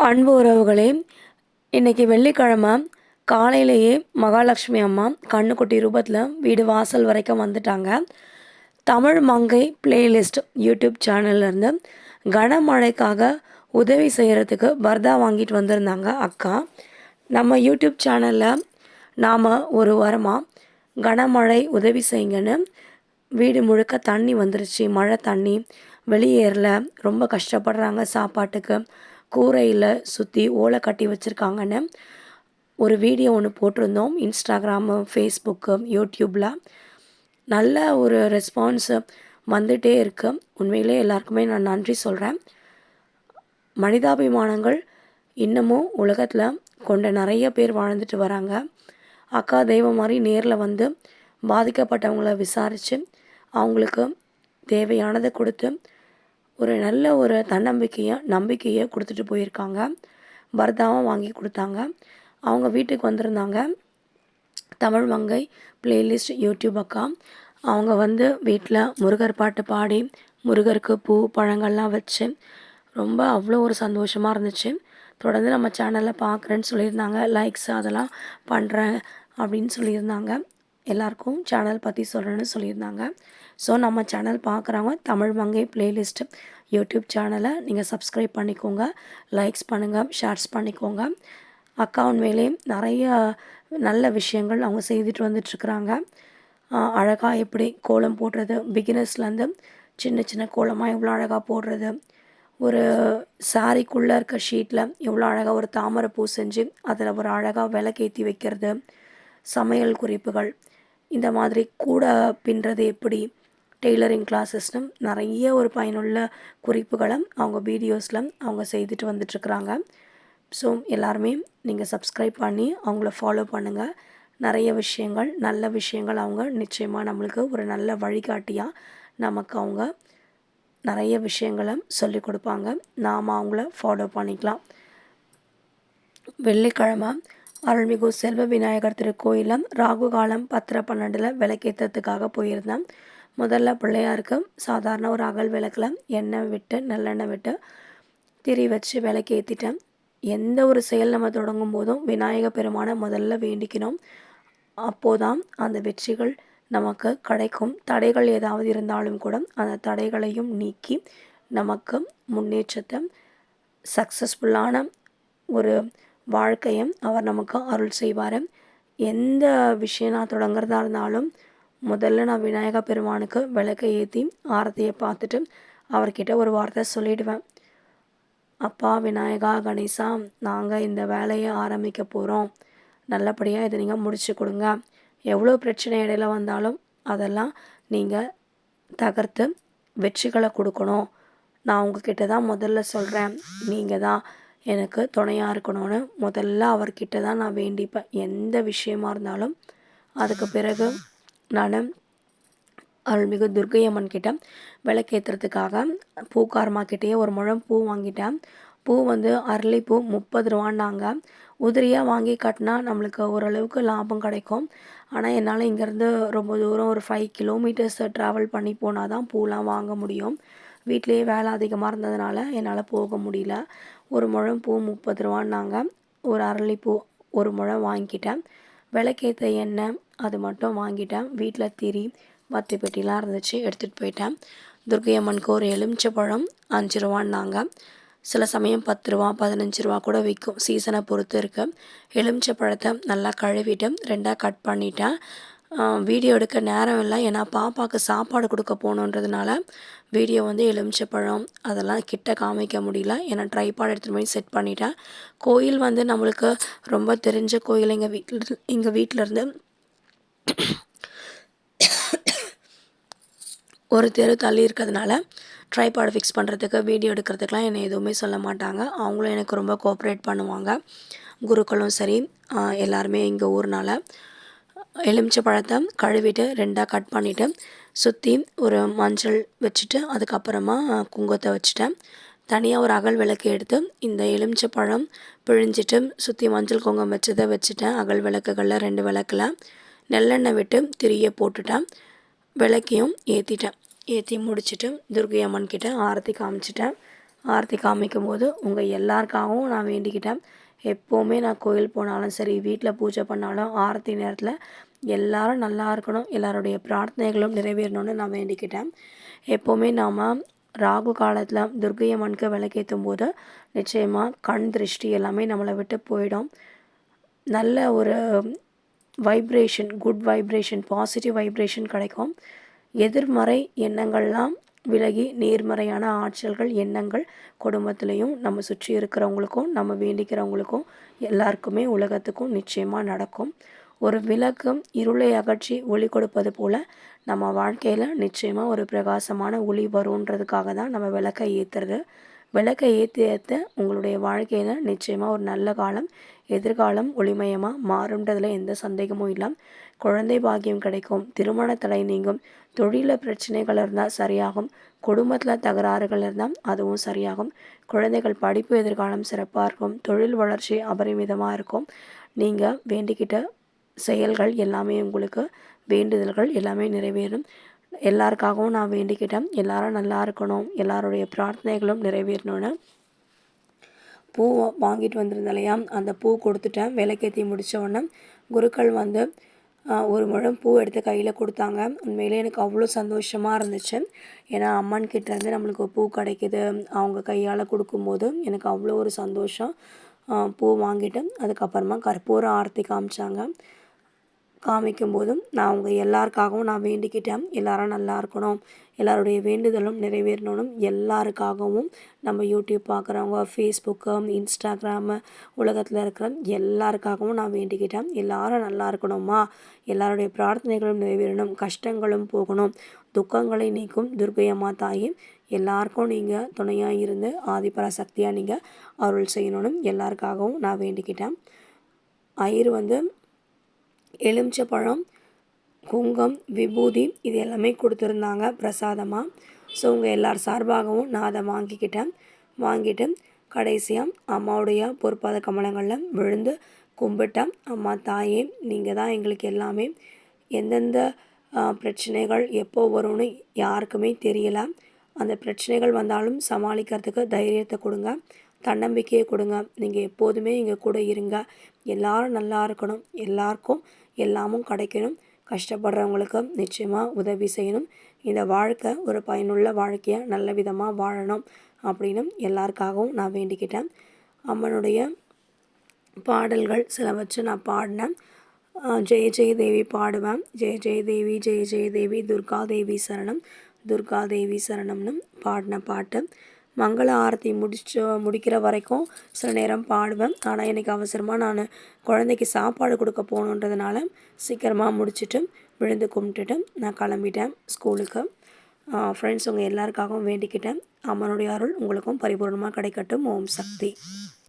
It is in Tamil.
அன்பு உறவுகளே இன்றைக்கி வெள்ளிக்கிழமை காலையிலேயே மகாலட்சுமி அம்மா கண்ணுக்குட்டி ரூபத்தில் வீடு வாசல் வரைக்கும் வந்துட்டாங்க. தமிழ் மங்கை பிளேலிஸ்ட் யூடியூப் சேனல்லேருந்து கனமழைக்காக உதவி செய்கிறதுக்கு பர்தா வாங்கிட்டு வந்திருந்தாங்க அக்கா. நம்ம யூடியூப் சேனலில் நாம் ஒரு வாரமாக கனமழை உதவி செய்யுங்கன்னு வீடு முழுக்க தண்ணி வந்துருச்சு மழை தண்ணி வெளியேறல ரொம்ப கஷ்டப்படுறாங்க சாப்பாட்டுக்கு. கூரையில் சுற்றி ஓலை கட்டி வச்சுருக்காங்கன்னு ஒரு வீடியோ ஒன்று போட்டிருந்தோம். இன்ஸ்டாகிராமு ஃபேஸ்புக்கு யூடியூப்பில் நல்ல ஒரு ரெஸ்பான்ஸு வந்துகிட்டே இருக்கு. உண்மையிலே எல்லாருக்குமே நான் நன்றி சொல்கிறேன் மனிதாபிமானங்கள் இன்னமும் உலகத்தில் கொண்ட நிறைய பேர் வாழ்ந்துட்டு வராங்க. அக்கா தெய்வம் மாதிரி நேரில் வந்து பாதிக்கப்பட்டவங்கள விசாரித்து அவங்களுக்கு தேவையானதை கொடுத்து ஒரு நல்ல ஒரு தன்னம்பிக்கையை நம்பிக்கையை கொடுத்துட்டு போயிருக்காங்க. பர்தாவும் வாங்கி கொடுத்தாங்க. அவங்க வீட்டுக்கு வந்திருந்தாங்க. தமிழ் மங்கை பிளேலிஸ்ட் யூடியூப் அக்கா. அவங்க வந்து வீட்டில் முருகர் பாட்டு பாடி முருகருக்கு பூ பழங்கள்லாம் வச்சு ரொம்ப அவ்வளோ ஒரு சந்தோஷமாக இருந்துச்சு. தொடர்ந்து நம்ம சேனலில் பார்க்குறேன்னு சொல்லியிருந்தாங்க. லைக்ஸ் அதெல்லாம் பண்ணுறேன் அப்படின்னு சொல்லியிருந்தாங்க. எல்லாருக்கும் சேனல் பற்றி சொல்கிறேன்னு சொல்லியிருந்தாங்க. ஸோ நம்ம சேனல் பார்க்குறவங்க தமிழ் மங்கை பிளேலிஸ்ட்டு யூடியூப் சேனலை நீங்கள் சப்ஸ்கிரைப் பண்ணிக்கோங்க. லைக்ஸ் பண்ணுங்கள் ஷேர்ஸ் பண்ணிக்கோங்க. அக்கா உண்மையிலே நிறைய நல்ல விஷயங்கள் அவங்க செய்துட்டு வந்துட்டுருக்குறாங்க. அழகாக எப்படி கோலம் போடுறது பிகினர்ஸ்லேருந்து சின்ன சின்ன கோலமாக எவ்வளோ அழகாக போடுறது ஒரு சாரிக்குள்ளே இருக்க ஷீட்டில் எவ்வளோ அழகாக ஒரு தாமரை பூ செஞ்சு அதில் ஒரு அழகாக விளக்கேற்றி வைக்கிறது சமையல் குறிப்புகள் இந்த மாதிரி கூட பின்னுறது எப்படி? டெய்லரிங் கிளாஸஸ்னு நிறைய ஒரு பயனுள்ள குறிப்புகளை அவங்க வீடியோஸில் அவங்க செய்துட்டு வந்துட்டுருக்குறாங்க. ஸோ எல்லாருமே நீங்கள் சப்ஸ்கிரைப் பண்ணி அவங்கள ஃபாலோ பண்ணுங்கள் நிறைய விஷயங்கள் நல்ல விஷயங்கள் அவங்க நிச்சயமாக நம்மளுக்கு ஒரு நல்ல வழிகாட்டியாக நமக்கு அவங்க நிறைய விஷயங்களை சொல்லிக் கொடுப்பாங்க. நாம் அவங்கள ஃபாலோ பண்ணிக்கலாம். வெள்ளிக்கிழமை அருள்மிகு செல்வ விநாயகர் திருக்கோயிலில் ராகு காலம் பத்திர பன்னெண்டில் விளக்கேற்றத்துக்காக போயிருந்தேன். முதல்ல பிள்ளையாருக்கு சாதாரண ஒரு அகல் விளக்கில் எண்ணெய் விட்டு நல்லெண்ணெய் விட்டு திரி வச்சு விளக்கேற்றிட்டேன் எந்த ஒரு செயல் நம்ம தொடங்கும் போதும் விநாயக பெருமானை முதல்ல வேண்டிக்கணும். அப்போதான் அந்த வெற்றிகள் நமக்கு கிடைக்கும். தடைகள் ஏதாவது இருந்தாலும் கூட அந்த தடைகளையும் நீக்கி நமக்கு முன்னேற்றத்தை சக்ஸஸ்ஃபுல்லான ஒரு வாழ்க்கையும் அவர் நமக்கு அருள் செய்வார். எந்த விஷயம் நான் தொடங்குறதா இருந்தாலும் முதல்ல நான் விநாயகா பெருமானுக்கு விளக்கை ஏற்றி ஆரத்தியை பார்த்துட்டு அவர்கிட்ட ஒரு வார்த்தை சொல்லிடுவேன். அப்பா விநாயகா கணேசா நாங்கள் இந்த வேலையை ஆரம்பிக்க போகிறோம் நல்லபடியாக இதை நீங்கள் முடிச்சு கொடுங்க. எவ்வளோ பிரச்சனை இடையில வந்தாலும் அதெல்லாம் நீங்கள் தகர்த்து வெற்றிகளை கொடுக்கணும். நான் உங்ககிட்ட தான் முதல்ல சொல்கிறேன் நீங்கள் தான் எனக்கு துணையாக இருக்கணும்னு முதல்ல அவர்கிட்ட தான் நான் வேண்டிப்பேன். எந்த விஷயமா இருந்தாலும் அதுக்கு பிறகு நான் அருள்மிகு துர்கை அம்மன் கிட்ட விளக்கேற்றுறதுக்காக பூக்காரமாக்கிட்டேயே ஒரு முழம் பூ வாங்கிட்டேன். பூ வந்து அரளிப்பூ முப்பது ரூபான்னாங்க. உதிரியாக வாங்கி கட்டினா நம்மளுக்கு ஓரளவுக்கு லாபம் கிடைக்கும். ஆனால் என்னால் இங்கேருந்து ரொம்ப தூரம் ஒரு ஃபைவ் கிலோமீட்டர்ஸ் ட்ராவல் பண்ணி போனால் தான் பூலாம் வாங்க முடியும். வீட்லேயே வேலை அதிகமாக இருந்ததுனால என்னால் போக முடியல. ஒரு முழம் பூ முப்பது ரூபான்னாங்க. ஒரு அரளிப்பூ ஒரு முழம் வாங்கிக்கிட்டேன். விளக்கேற்ற எண்ணெய் அது மட்டும் வாங்கிட்டேன். வீட்டில் திரி வத்தி பெட்டிலாம் இருந்துச்சு எடுத்துகிட்டு போயிட்டேன். துர்கை அம்மனுக்கு ஒரு எலுமிச்சப்பழம் அஞ்சு ரூபான்னாங்க. சில சமயம் பத்து ரூபா பதினஞ்சு ரூபா கூட விற்கும் சீசனை பொறுத்து இருக்குது எலுமிச்சை பழத்தை நல்லா கழுவிட்டு ரெண்டாக கட் பண்ணிட்டேன். வீடியோ எடுக்க நேரம் இல்லை ஏன்னா பாப்பாவுக்கு சாப்பாடு கொடுக்க போகணுன்றதுனால வீடியோ வந்து எலுமிச்சப்பழம் அதெல்லாம் கிட்ட காமிக்க முடியல. ஏன்னா ட்ரைபாட் எடுத்துகிட்டு போய் செட் பண்ணிட்டேன். கோயில் வந்து நம்மளுக்கு ரொம்ப தெரிஞ்ச கோயில். எங்கள் வீட்டில் எங்கள் வீட்டிலேருந்து ஒரு தெரு தள்ளி இருக்கிறதுனால ட்ரைபாட் ஃபிக்ஸ் பண்ணுறதுக்கு வீடியோ எடுக்கிறதுக்கெலாம் என்னை எதுவுமே சொல்ல மாட்டாங்க. அவங்களும் எனக்கு ரொம்ப கோஆப்ரேட் பண்ணுவாங்க. குருக்களும் சரி எல்லாருமே எங்கள் ஊர்னால் எலுமிச்சை பழத்தை கழுவிட்டு ரெண்டாக கட் பண்ணிவிட்டு சுற்றி ஒரு மஞ்சள் வச்சுட்டு அதுக்கப்புறமா குங்குமத்தை வச்சுட்டேன். தனியாக ஒரு அகல் விளக்கு எடுத்து இந்த எலுமிச்சை பழம் பிழிஞ்சிட்டு சுற்றி மஞ்சள் குங்குமம் வச்சதை வச்சுட்டேன். அகல் விளக்குகளில் ரெண்டு விளக்கில் நெல்லெண்ணெய் விட்டு திரிய போட்டுட்டேன். விளக்கையும் ஏற்றிட்டேன் ஏற்றி முடிச்சுட்டு துர்கை அம்மன் கிட்டே ஆரத்தி காமிச்சிட்டேன். ஆரத்தி காமிக்கும்போது உங்கள் எல்லாருக்காகவும் நான் வேண்டிக்கிட்டேன். எப்போவுமே நான் கோயில் போனாலும் சரி வீட்டில் பூஜை பண்ணாலும் ஆரத்தி நேரத்தில் எல்லாரும் நல்லா இருக்கணும் எல்லாருடைய பிரார்த்தனைகளும் நிறைவேறணும்னு நான் வேண்டிக்கிட்டேன். எப்போவுமே நாம் ராகு காலத்தில் துர்கை அம்மனுக்கு விளக்கேற்றும் போது நிச்சயமாக கண் திருஷ்டி எல்லாமே நம்மளை விட்டு போயிடும். நல்ல ஒரு vibration good vibration positive vibration கிடைக்கும். எதிர்மறை எண்ணங்கள்லாம் விலகி நேர்மறையான ஆற்றல்கள் எண்ணங்கள் குடும்பத்துலேயும் நம்ம சுற்றி இருக்கிறவங்களுக்கும் நம்ம வேண்டிக்கிறவங்களுக்கும் எல்லாருக்குமே உலகத்துக்கும் நிச்சயமாக நடக்கும். ஒரு விளக்கு இருளை அகற்றி ஒளி கொடுப்பது போல் நம்ம வாழ்க்கையில் நிச்சயமாக ஒரு பிரகாசமான ஒளி வருன்றதுக்காக தான் நம்ம விளக்கை ஏற்றுறது விளக்கை ஏற்றி ஏற்ற உங்களுடைய வாழ்க்கையில் நிச்சயமாக ஒரு நல்ல காலம் எதிர்காலம் ஒளிமயமாக மாறுன்றதில் எந்த சந்தேகமும் இல்லை குழந்தை பாக்கியம் கிடைக்கும் திருமண தடை நீங்கும் தொழிலில் பிரச்சனைகள் இருந்தால் சரியாகும் குடும்பத்தில் தகராறுகள் இருந்தால் அதுவும் சரியாகும் குழந்தைகள் படிப்பு எதிர்காலம் சிறப்பாக இருக்கும் தொழில் வளர்ச்சி அபரிமிதமாக இருக்கும். நீங்கள் வேண்டிக்கிட்ட செயல்கள் எல்லாமே உங்களுக்கு வேண்டுதல்கள் எல்லாமே நிறைவேறும். எல்லாருக்காகவும் நான் வேண்டிக்கிட்டேன். எல்லாரும் நல்லா இருக்கணும். எல்லாருடைய பிரார்த்தனைகளும் நிறைவேறணும்னு பூ வாங்கிட்டு வந்திருந்தேன் இல்லையா? அந்த பூ கொடுத்துட்டேன். விலைக்கேற்றி முடித்த உடனே குருக்கள் வந்து ஒரு முழம் பூ எடுத்து கையில் கொடுத்தாங்க. உண்மையிலே எனக்கு அவ்வளோ சந்தோஷமாக இருந்துச்சு. ஏன்னா அம்மன் கிட்டேருந்து நம்மளுக்கு பூ கிடைக்கிது. அவங்க கையால் கொடுக்கும்போது எனக்கு அவ்வளோ ஒரு சந்தோஷம். பூ வாங்கிட்டு அதுக்கப்புறமா கற்பூர ஆர்த்தி காமிச்சாங்க. காமிக்கும் போதும் நான் அவங்க எல்லாருக்காகவும் நான் வேண்டிக்கிட்டேன். எல்லாரும் நல்லா இருக்கணும். எல்லாருடைய வேண்டுதலும் நிறைவேறணும் எல்லாருக்காகவும் நம்ம யூடியூப் பார்க்குறவங்க ஃபேஸ்புக்கு இன்ஸ்டாகிராமு உலகத்தில் இருக்கிற எல்லாருக்காகவும் நான் வேண்டிக்கிட்டேன். எல்லாரும் நல்லா இருக்கணுமா எல்லாருடைய பிரார்த்தனைகளும் நிறைவேறணும். கஷ்டங்களும் போகணும். துக்கங்களை நீக்கும் துர்கையம்மா தாயே எல்லாருக்கும் நீங்கள் துணையாக இருந்து ஆதிபராசக்தியாக நீங்கள் அருள் செய்யணும்னு எல்லாருக்காகவும் நான் வேண்டிக்கிட்டேன். ஐயர் வந்து எலுமிச்சப்பழம் குங்கம் விபூதி இது எல்லாமே கொடுத்துருந்தாங்க பிரசாதமாக ஸோ உங்கள் எல்லார் சார்பாகவும் நான் அதை வாங்கிக்கிட்டேன். வாங்கிட்டு கடைசியாக அம்மாவுடைய பொறுப்பாத கமலங்களில் விழுந்து கும்பிட்டேன். அம்மா தாயே நீங்கள் தான் எங்களுக்கு எல்லாமே எந்தெந்த பிரச்சனைகள் எப்போ வரும்னு யாருக்குமே தெரியல. அந்த பிரச்சனைகள் வந்தாலும் சமாளிக்கிறதுக்கு தைரியத்தை கொடுங்க. தன்னம்பிக்கையை கொடுங்க. நீங்கள் எப்போதுமே எங்கள் கூட இருங்க. எல்லோரும் நல்லா இருக்கணும். எல்லாருக்கும் எல்லாமும் கிடைக்கணும். கஷ்டப்படுறவங்களுக்கு நிச்சயமாக உதவி செய்யணும். இந்த வாழ்க்கை ஒரு பயனுள்ள வாழ்க்கையை நல்ல விதமாக வாழணும் அப்படின்னு எல்லாருக்காகவும் நான் வேண்டிக்கிட்டேன். அம்மனுடைய பாடல்கள் சில வச்சு நான் பாடினேன். ஜெய ஜெய தேவி பாடுவேன். ஜெய ஜெய தேவி ஜெய ஜெய தேவி துர்கா தேவி சரணம் துர்கா தேவி சரணம்னு பாடின பாட்டு. மங்கள ஆரத்தி முடிச்சு முடிக்கிற வரைக்கும் சில நேரம் பாடுவேன். ஆனால் எனக்கு அவசரமாக நான் குழந்தைக்கு சாப்பாடு கொடுக்க போகணுன்றதுனால சீக்கிரமாக முடிச்சுட்டு விழுந்து கும்பிட்டுட்டு நான் கிளம்பிட்டேன் ஸ்கூலுக்கு. ஃப்ரெண்ட்ஸ் உங்கள் எல்லாருக்காகவும் வேண்டிக்கிட்டேன். அம்மனுடைய அருள் உங்களுக்கும் பரிபூர்ணமாக கிடைக்கட்டும். ஓம் சக்தி.